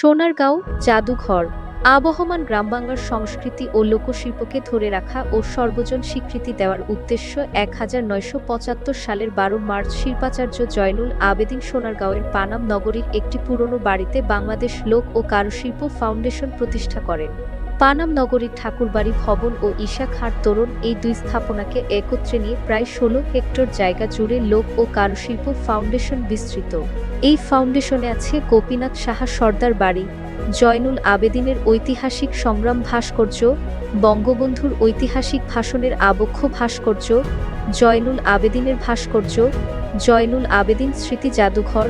সোনারগাঁও জাদুঘর, আবহমান গ্রামবাংলার সংস্কৃতি ও লোকশিল্পকে ধরে রাখা ও সর্বজন স্বীকৃতি দেওয়ার উদ্দেশ্য এক হাজার নয়শো পঁচাত্তর সালের বারো মার্চ শিল্পাচার্য জয়নুল আবেদিন সোনারগাঁওয়ের পানাম নগরীর একটি পুরনো বাড়িতে বাংলাদেশ লোক ও কারুশিল্প ফাউন্ডেশন প্রতিষ্ঠা করেন। পানাম নগরীর ঠাকুরবাড়ি ভবন ও ঈশা খাট তোরণ এই দুই স্থাপনাকে একত্রে নিয়ে প্রায় ষোলো হেক্টর জায়গা জুড়ে লোক ও কারুশিল্প ফাউন্ডেশন বিস্তৃত। এই ফাউন্ডেশনে আছে গোপীনাথ সাহা সর্দার বাড়ি, জয়নুল আবেদিনের ঐতিহাসিক সংগ্রাম ভাস্কর্য, বঙ্গবন্ধুর ঐতিহাসিক ভাষণের আবক্ষ ভাস্কর্য, জয়নুল আবেদিনের ভাস্কর্য, জয়নুল আবেদিন স্মৃতি জাদুঘর,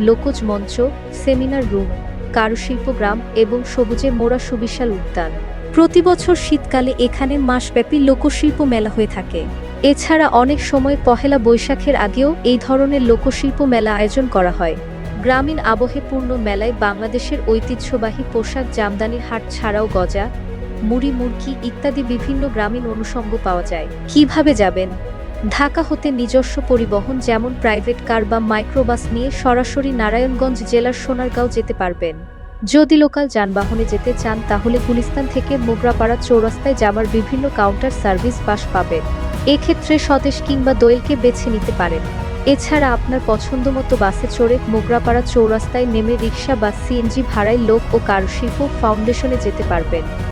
লোকজ মঞ্চ, সেমিনার রুম, কারুশিল্প গ্রাম এবং সবুজে মোড়া সুবিশাল উদ্যান। প্রতি বছর শীতকালে এখানে মাসব্যাপী লোকশিল্প মেলা হয়ে থাকে। এছাড়া অনেক সময় পহেলা বৈশাখের আগেও এই ধরনের লোকশিল্প মেলা আয়োজন করা হয়। গ্রামীণ আবহে পূর্ণ মেলায় বাংলাদেশের ঐতিহ্যবাহী পোশাক জামদানির হাট ছাড়াও গজা, মুড়ি মুরগি ইত্যাদি বিভিন্ন গ্রামীণ অনুষঙ্গ পাওয়া যায়। কীভাবে যাবেন? ঢাকা হতে নিজস্ব পরিবহন যেমন প্রাইভেট কার বা মাইক্রোবাস নিয়ে সরাসরি নারায়ণগঞ্জ জেলার সোনারগাঁও যেতে পারবেন। যদি লোকাল যানবাহনে যেতে চান তাহলে গুলিস্তান থেকে মোগরাপাড়া চৌরাস্তায় যাবার বিভিন্ন কাউন্টার সার্ভিস বাস পাবেন। এক্ষেত্রে সতেশ কিংবা দোয়েলকে বেছে নিতে পারেন। এছাড়া আপনার পছন্দমতো বাসে চড়ে মোগরাপাড়া চৌরাস্তায় নেমে রিক্সা বা সিএনজি ভাড়ায় লোক ও কারুশিল্প ফাউন্ডেশনে যেতে পারবেন।